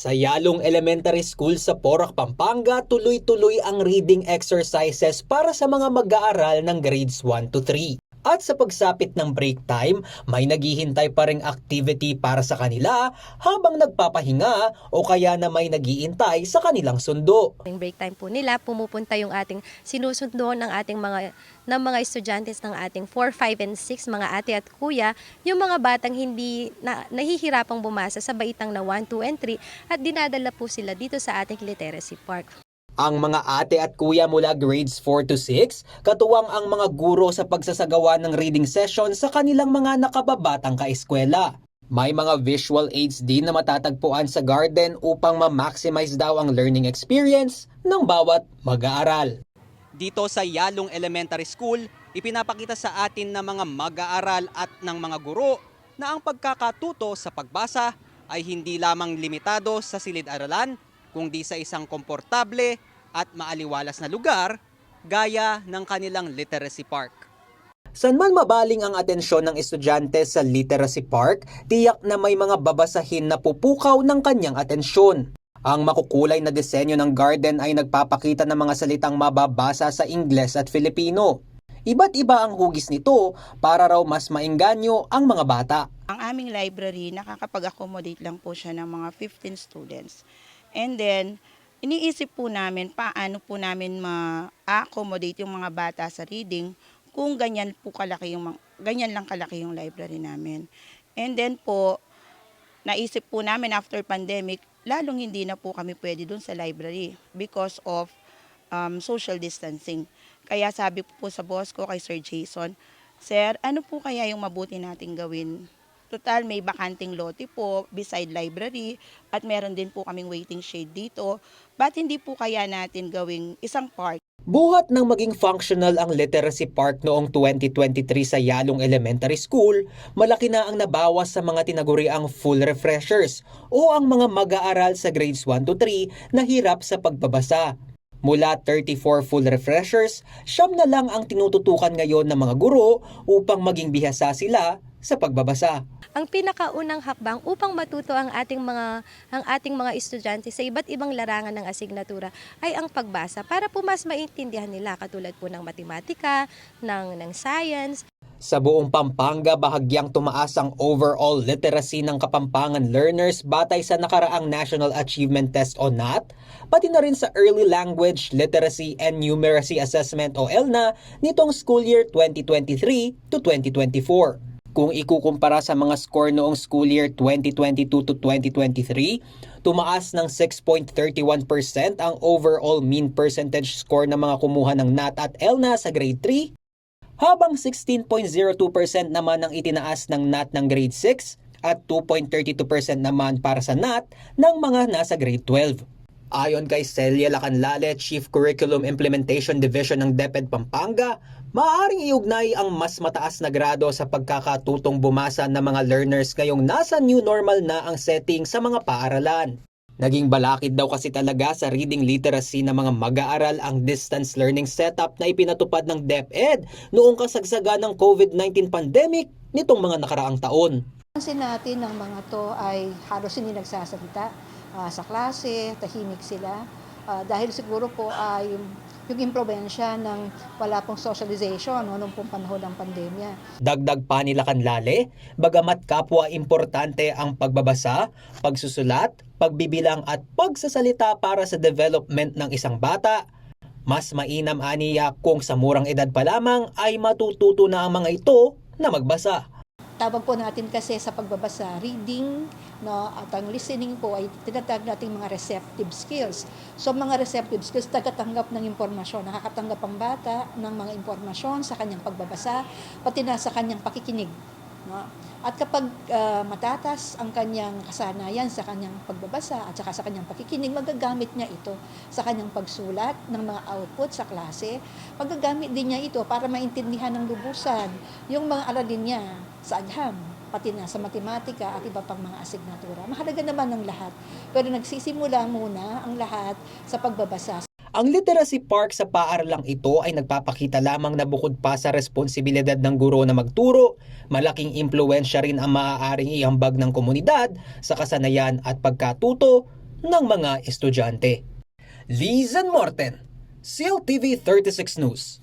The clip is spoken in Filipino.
Sa Yalong Elementary School sa Porac, Pampanga, tuloy-tuloy ang reading exercises para sa mga mag-aaral ng grades 1 to 3. At sa pagsapit ng break time, may naghihintay pa ring activity para sa kanila habang nagpapahinga o kaya na may naghihintay sa kanilang sundo. Yung break time po nila, pumupunta yung ating sinusundo ng ating mga ng mga estudyantes ng ating 4, 5, and 6, mga ate at kuya, yung mga batang hindi na, nahihirapang bumasa sa baitang na 1, 2, and 3 at dinadala po sila dito sa ating literacy park. Ang mga ate at kuya mula grades 4 to 6, katuwang ang mga guro sa pagsasagawa ng reading session sa kanilang mga nakababatang kaeskwela. May mga visual aids din na matatagpuan sa garden upang ma-maximize daw ang learning experience ng bawat mag-aaral. Dito sa Yalong Elementary School, ipinapakita sa atin ng mga mag-aaral at ng mga guro na ang pagkakatuto sa pagbasa ay hindi lamang limitado sa silid-aralan, kundi sa isang komportable at maaliwalas na lugar gaya ng kanilang literacy park. San man mabaling ang atensyon ng estudyante sa literacy park, tiyak na may mga babasahin na pupukaw ng kanyang atensyon. Ang makukulay na disenyo ng garden ay nagpapakita ng mga salitang mababasa sa Ingles at Filipino. Iba't iba ang hugis nito para raw mas maengganyo ang mga bata. Ang aming library, nakakapag-accommodate lang po siya ng mga 15 students. And then, iniisip po namin paano po namin ma-accommodate yung mga bata sa reading kung ganyan po kalaki yung ganyan lang kalaki yung library namin. And then po, naisip po namin after pandemic, lalong hindi na po kami pwede dun sa library because of um, social distancing. Kaya sabi po sa boss ko kay Sir Jason, Sir, ano po kaya yung mabuti nating gawin? Total, may bakanting lote po beside library at meron din po kaming waiting shade dito. Ba't hindi po kaya natin gawing isang park Buhat ng maging functional ang literacy park noong 2023 sa Yalong Elementary School, malaki na ang nabawas sa mga tinaguriang full refreshers o ang mga mag-aaral sa grades 1 to 3 na hirap sa pagbabasa. Mula 34 full refreshers, siyam na lang ang tinututukan ngayon ng mga guro upang maging bihasa sila sa pagbabasa. Ang pinakaunang hakbang upang matuto ang ating mga ang ating mga estudyante sa iba't ibang larangan ng asignatura ay ang pagbasa para po mas maintindihan nila katulad po ng matematika, ng ng science, Sa buong Pampanga, bahagyang tumaas ang overall literacy ng Kapampangan learners batay sa nakaraang National Achievement Test o NAT, pati na rin sa Early Language Literacy and Numeracy Assessment o ELNA nitong school year 2023 to 2024. Kung ikukumpara sa mga score noong school year 2022 to 2023, tumaas ng 6.31% ang overall mean percentage score ng mga kumuha ng NAT at ELNA sa grade 3 habang 16.02% naman ang itinaas ng NAT ng grade 6 at 2.32% naman para sa NAT ng mga nasa grade 12. Ayon kay Celia Lacanlale, Chief Curriculum Implementation Division ng DepEd Pampanga, maaaring iugnay ang mas mataas na grado sa pagkakatutong bumasa ng mga learners ngayong nasa new normal na ang setting sa mga paaralan. Naging balakid daw kasi talaga sa reading literacy ng mga mag-aaral ang distance learning setup na ipinatupad ng DepEd noong kasagsaga ng COVID-19 pandemic nitong mga nakaraang taon. Pansin natin ng mga to ay halos hindi nagsasalita ah, sa klase, tahimik sila. Ah, dahil siguro po ay yung impluensya ng wala pong socialization no, nung pong panahon ng pandemya. Dagdag pa nila kanlale, bagamat kapwa importante ang pagbabasa, pagsusulat, pagbibilang at pagsasalita para sa development ng isang bata, mas mainam aniya kung sa murang edad pa lamang ay matututo na ang mga ito na magbasa. Tawag po natin kasi sa pagbabasa, reading, no, at ang listening po ay tinatawag nating mga receptive skills. So mga receptive skills, tagatanggap ng impormasyon. Nakakatanggap ang bata ng mga impormasyon sa kanyang pagbabasa, pati na sa kanyang pakikinig. No? At kapag ah, matatas ang kanyang kasanayan sa kanyang pagbabasa at saka sa kanyang pakikinig, magagamit niya ito sa kanyang pagsulat ng mga output sa klase. Magagamit din niya ito para maintindihan ng lubusan yung mga aralin niya sa agham, pati na sa matematika at iba pang mga asignatura. Mahalaga naman ng lahat. Pero nagsisimula muna ang lahat sa pagbabasa. Ang literacy park sa paaralang ito ay nagpapakita lamang na bukod pa sa responsibilidad ng guro na magturo, malaking impluensya rin ang maaaring iambag ng komunidad sa kasanayan at pagkatuto ng mga estudyante. Lizan Morten, CLTV 36 News.